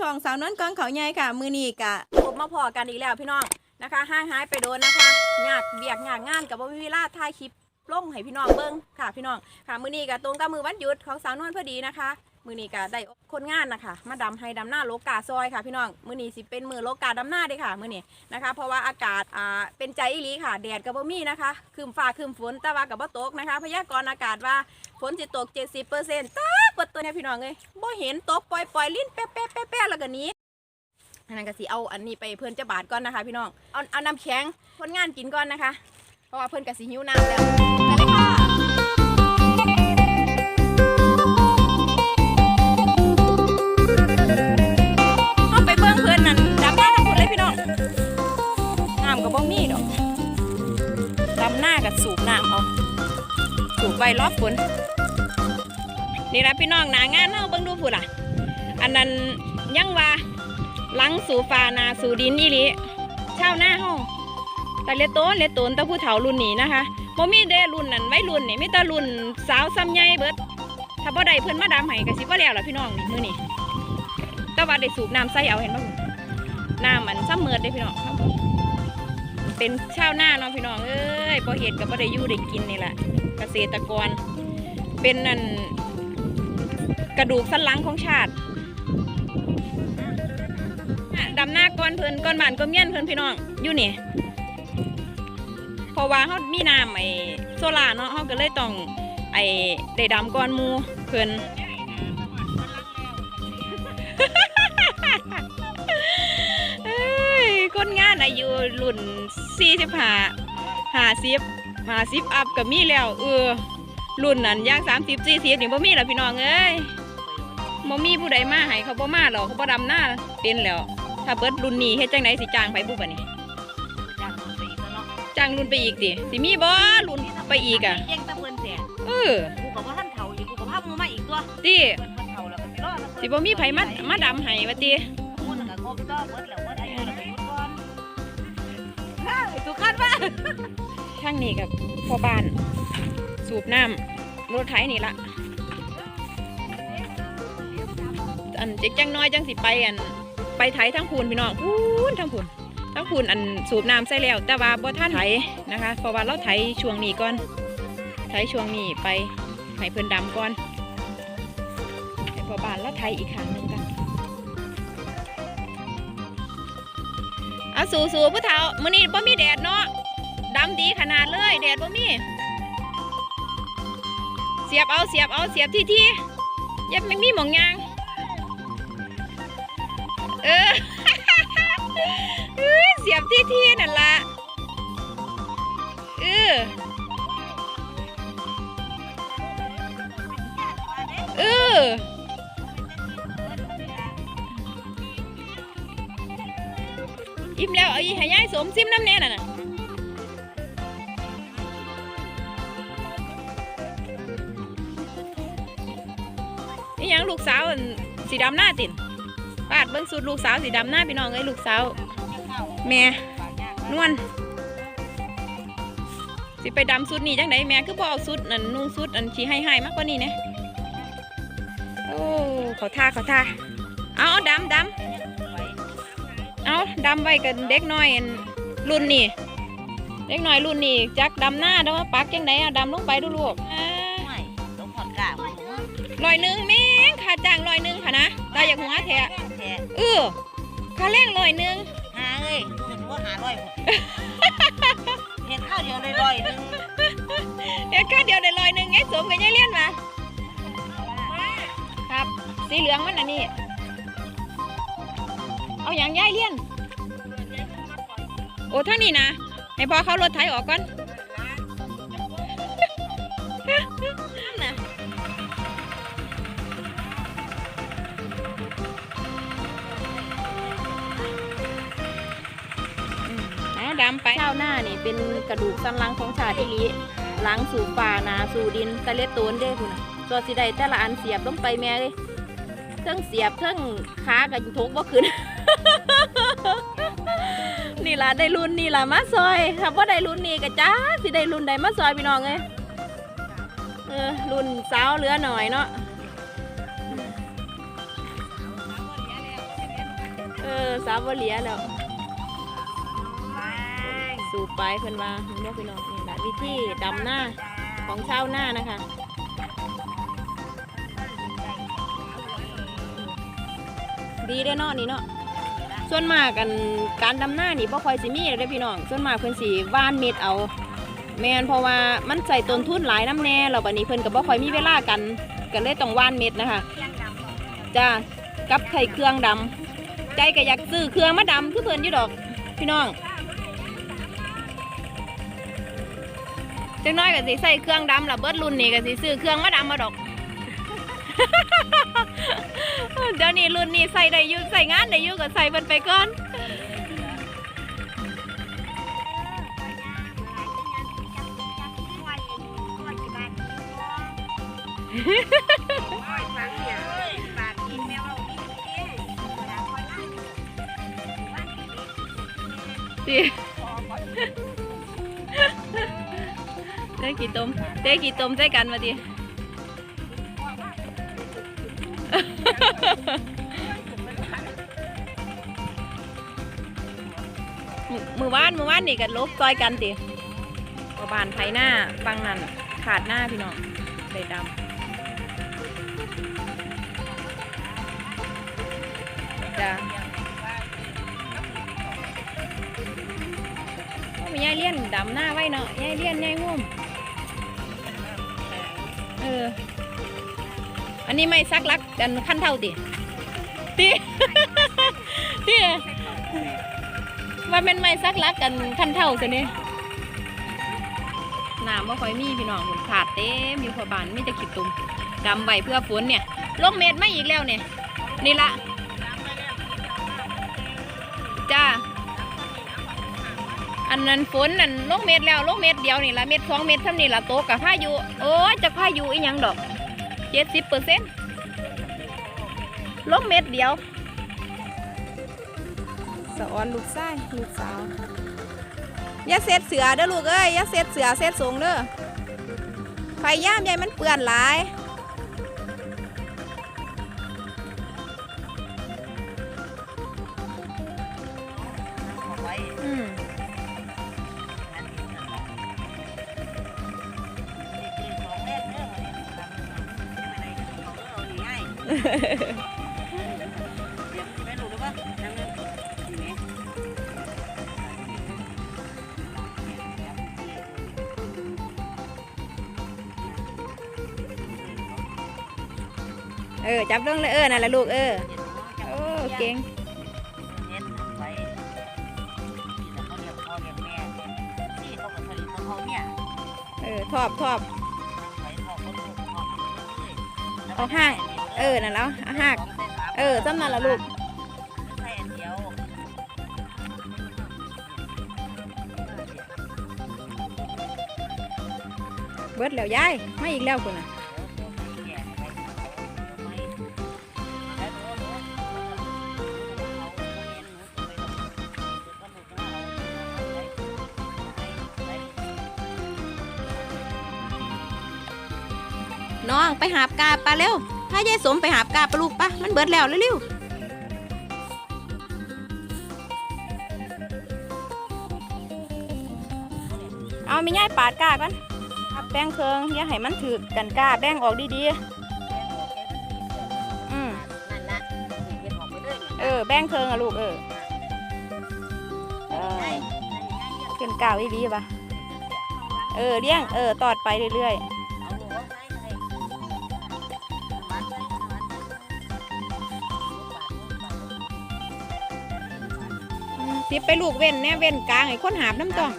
ช่องสาวนวลกองเขาใหญ่ค่ะ มือนี้กะพบมาพอกันอีกแล้วพี่น้องนะคะห้างหายไปโดนนะคะยากเบียกยากงานกับวิวิลาท่ายคลิปลงให้พี่น้องเบิ้งค่ะพี่น้องค่ะมือนี้กะตรงกับมือวันหยุดของสาวนวลพอดีนะคะ มือนี้กะได้คนงานนะคะมาดำให้ดำหน้าโลกาซอยค่ะพี่น้องมือนี้สิเป็นมือโลกาดำหน้าเด้ค่ะมือนี้นะคะ เพราะว่าอากาศอ่าเป็นใจอีหลีค่ะแดดกับบ่มีนะคะคืมฟ้าคืมฝนแต่ว่ากับบ่ตกนะคะพยากรณ์อากาศว่าฝนสิตก 70%ตากดตัวเนี่ยพี่น้องเลยบ่เห็นตกปล่อยปล่อยลิ้นแป๊ะแป๊ะแป๊ะแป๊ะแล้วก็นี้อันนั้นก็สิเอาอันนี้ไปเพื่อนจะบาดก่อนนะคะ พี่น้องเอาเอาน้ำแข็งคนงานกินก่อนนะคะ เพราะว่าเพื่อนก็สิหิวน้ำแล้วไปเลยค่ะำก็บ่มีดอกดำหน้ากับสูบน้ำเอาถูกใบรอบฝนนี่ละพี่น้องหนางานเฮาเบิ่งดูพูดล่ะ อันนั้นยังว่าหลังสู่ฟ้านาสู่ดินนี่ลิชาวนาเฮาแต่เลตโตนเลตโตนต่ผู้เฒ่ารุ่นนี้นะคะบ่มีเด้รุ่นนั้นไว้รุ่นนี่มีต่รุ่นสาวซ้ำใหญ่เบิดถ้าบ่ได้เพิ่นมาดามให้ก็สิบ่แล้วล่ะพี่น้องนี่มื้อนี้แต่ว่าได้สูบน้ำใส่เอาเห็นบ่น้ำมันซ้ำเมิดเด้พี่น้อง เป็นชาวนาเนาะพี่น้องเอ้ยบ่เฮ็ดก็บ่ได้อยู่ได้กินนี่แหละเกษตรกร เป็นนั่นกระดูกสันหลังของชาติดำหน้าก้อนเพิ่นก้อนบานก้อนเมียนเพิ่นพี่น้องอยู่นี่เพราะว่าเขามีน้ำไอ้โซล่าเนาะเขาก็เลยต้องไอ้ได้ดำก้อนมูเพิ่นเอ้ยคนงานอายุรุ่น 45 50ห้าสิบอัพก็มีแล้วเออรุ่นนั้นย่างสามสิบสี่สิบนี่บ่มีแล้วพี่น้องเอ้ยบ่มีผู้ใดมาให้เขาบ่มาหรอกเขาบ่ดำหน้าเป็นแล้ว ถ้าเบิดรุ่นนี้เฮ็ดจังไดสิจ้างไปบุบนี่จากคนไปอีกแล้วเนาะจ้างรุ่นไปอีกติสิมีบ่รุ่นไปอีกอะเก่งตะเพิ่นแสนเออกูกับว่าท่านเฒ่าอยู่กูกับพามูมาอีกตัวติเพิ่นเพิ่นเฒ่าแล้วก็สิรอดแล้วสิบ่มีไผมามาดำให้ว่าติมูนก็ครบต่อเบิดแล้ว ทุกคันว่าทางนี้กับพ่อบ้าน สูบน้ำรถไถนี่ละอันเจ๊กจังน้อยจังสิไปอัน ไปไถทั้งพูนพี่น้องพูนทั้งพูนทั้งพูนอันสูบน้ำใส่แล้ว แต่ว่าบ่ท่านไถนะคะเพราะว่าเราไถช่วงนี้ก่อนไถช่วงนี้ไปให้เพิ่นดำก่อนให้พ่อบ้านเราไถอีกครั้งหนึ่ง เอาสู่สู่ผู้เฒ่ามื้อนี้บ่มีแดดเนาะดำดีขนาดเลยแดดบ่มี เสียบเอาเสียบเอาเสียบที่ที่ยังไม่มีหมองยาง เออเอ้ยเสียบที่ที่นั่นละเออเออ อิ่มแล้วเอาอีให้ยายสมซิมน้ำแน่น่ะนะนี่ยังลูกสาวสีดำหน้าตินปาดเบิ้งสุดลูกสาวสีดำหน้าพี่น้องเอ้ยลูกสาวแม่นวลสิไปดำสุดนี่จังไดแม่คือบ่เอาสุดนั่นนุ่งสุดอันชี้ให้ให้มากกว่านี้นะโอ้เขาท่าเขาท่าอาเอาดำดำ เอาดำไว้กันเด็กน้อยอันรุ่นนี่เด็กน้อยรุ่นนี่จักดำหน้าเด้อปักจังไดอะดำลงไปดูลูกอ่าไม่ต้องผ่อนกะร้อยหนึ่งแม่งค่าจ้างร้อยหนึ่งค่ะนะตาอยากหัวแท้แท้เออค่าแรงร้อยหนึ่งหาเอ้ยถึงว่าหาร้อยหมดเห็นข้าวเดียวเลยร้อยหนึงเดี๋ยวค่าเดียวได้ร้อยหนึ่งไงสมกับยายเลี้ยนมาครับสีเหลืองมันอันนี้เอาอย่างยายเลี้ยน โอ้ทั้งนี้นะ ให้พอเขารถไถออกก่อนนะอืมเอาดำไปเช้าหน้านี่เป็นกระดูกสันหลังของชาติอีหลีหลังสู่ป่านาสู่ดินตะเล็ดโตนเด้คุณนะตัวสิได้แต่ละอันเสียบลงไปแม่เลยเทิงเสียบเทิงขากับยุกบ่ขึ้น นี่ล่ะได้รุ่นนี่ล่ะมาซอยถ้าบ่าได้รุ่นนี่ก็จ้าสิได้รุ่นใดมาซอยพี่น้องเอ้ยเออรุ่นสาวเหลือหน่อยเนาะเออสาวบเหลียแล้วสู่ปเพิ่อนว่าเห็นบ่พี่น้องนี่แหละวิธีดำหน้าของชาวหน้านะคะดีได้เนาะนี่เนาะ ส่วนมากกันการดำหน้านี่บ่ค่อยสิมีเลยพี่น้อง ส่วนมากเพิ่นสิว่านเม็ดเอาแม่นเพราะว่ามันใส่ต้นทุนหลายน้ำแน่แล้วบัดนี้เพิ่นก็บ่ค่อยมีเวลากันก็เลยต้องว่านเม็ดนะคะจ้ากับไข่เครื่องดำใจก็อยากซื้อเครื่องมาดำคือเพิ่นอยู่ดอกพี่น้องจังน้อยก็สิใส่เครื่องดำละเบิดรุ่นนี้ก็สิซื้อเครื่องมาดำมาดอก เดี๋ยวนี้รุ่นนี้ใส่ได้อยู่ใส่งานได้อยู่ก็ใส่เพิ่นไปก่อนสิได้กี่ต้มได้กี่ต้มใส่กันมาดิ มือว่านมือว่านนี่กันลบซอยกันติประบานไทยหน้าฟังนั่นขาดหน้าพี่น้องเลยดำจ้ามียายเลี้ยนดำหน้าไว้เนาะยายเลี้ยนยายงุ่มเออ อันนี้ไม่ซักลักกันขั้นเท่าติติติว่าเป็นไม้ซักลักกันคันเท่าซะนี่น้ำบ่ค่อยมีพี่น้องฝนขาดเต็มอยู่พอบานมีแต่ขีดตุ่มดำใบเพื่อฝนเนี่ยลงเม็ดไม่อีกแล้วเนี่ยนี่ละจ้าอันนั้นฝนนั่นลงเม็ดแล้วลงเม็ดเดียวนี่ละเม็ดสองเม็ดเท่านี้ละโตกับพายุโอ้ยจะพายุอีหยังดอก เจ็ดสิบเปอร์เซ็นต์ลงเม็ดเดียว สะออนลูกไส้ลูกสาวอย่าเซ็ดเสือเด้อลูกเอ้ยอย่าเซ็ดเสือเซ็ดสงเด้อไฟย่ามใหญ่มันเปื้อนหลาย เออ จับต้องเลยเออนั่นแหละลูกเออ โอ้ เก่งเออทอบทอบเอาห้าง เออนั่นแล้วหักเออจำนั่นละลูกเบิดแล้วยายไม่อีกแล้วคุณน่ะน้องไปหาบกาปลาเร็ว ถ้ายายสมไปหาบกาปลาลูกปะมันเบิดแล้วเร็วๆเอามีย่ายปาดกาก่อนอับแป้งเคืองอย่าให้มันถือกันกาแบ่งออกดีๆอืมเออแบ่งเคืองอะลูกเออเออขึ้นกาวอีดีปะเออเลี้ยงเออตอดไปเรื่อยๆ สิบไปลูกเว้นแน่เว้นกลางไอ้คนหาบน้ำต้อง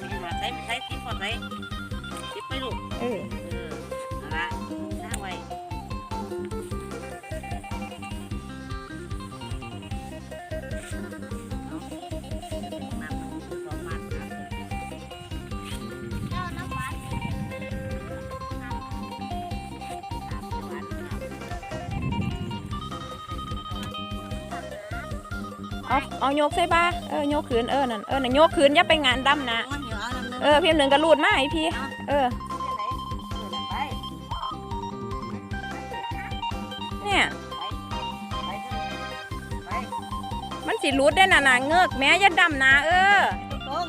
เอาเอาโยกใส่บ้าเออโยกขืนเออนั่นเออนั่นโยกขืนอย่าไปงานดำนะมันเหี่ยวเอาน้ำนึงเออเพียงหนึ่งก็รูดมาไอพี่ เออไปเนี่ยไปไปมันสิรุดได้น่ะนะเงือกแม่อย่าดำนะเออตรง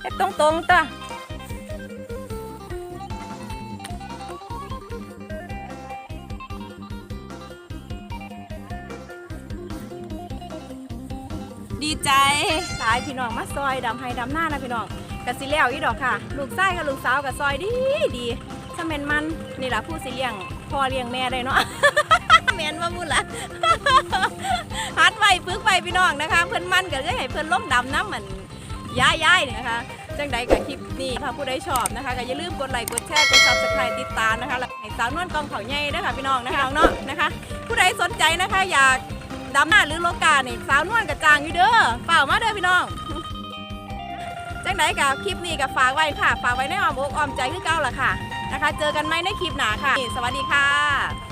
เฮ็ดตรงตรงๆตัว ดีใจสายพี่น้องมาซอยดำให้ดำหน้านะพี่น้องกะสิแล้วอีดอกค่ะ ลูกชายกับลูกสาวกับซอยดีดีสำเม็นมันนี่แหละผู้สิเลี้ยงพ่อเลี้ยงแม่ได้เนาะแมนว่าบุญละฮัดไว้ฝึกไว้พี่น้องนะคะ เพิ่อนมันก็เลยให้เพิ่อนล้มดำน้ำเหมือนย้ายย้ายนี่นะคะจังใดกับคลิปนี้ถ้าผู้ใดชอบนะคะก็อย่าลืมกดไลค์กดแชร์กด subscribe ติดตามนะคะแล้วให้สาวนวลกองเขาใหญ่นะคะพี่น้องนะคะเนาะนะคะ ผู้ใดสนใจนะคะอยาก ดำหน้าหรือโลกาเนี่ยสาวนวลกับจางอยู่เด้อเปล่ามาเด้อพี่น้องจังไหนกับคลิปนี้กับฝากไว้ค่ะ ฝากไว้ในอ้อมอกอ้อมใจคือเก้าละค่ะนะคะ เจอกันไหมในคลิปหนาค่ะ สวัสดีค่ะ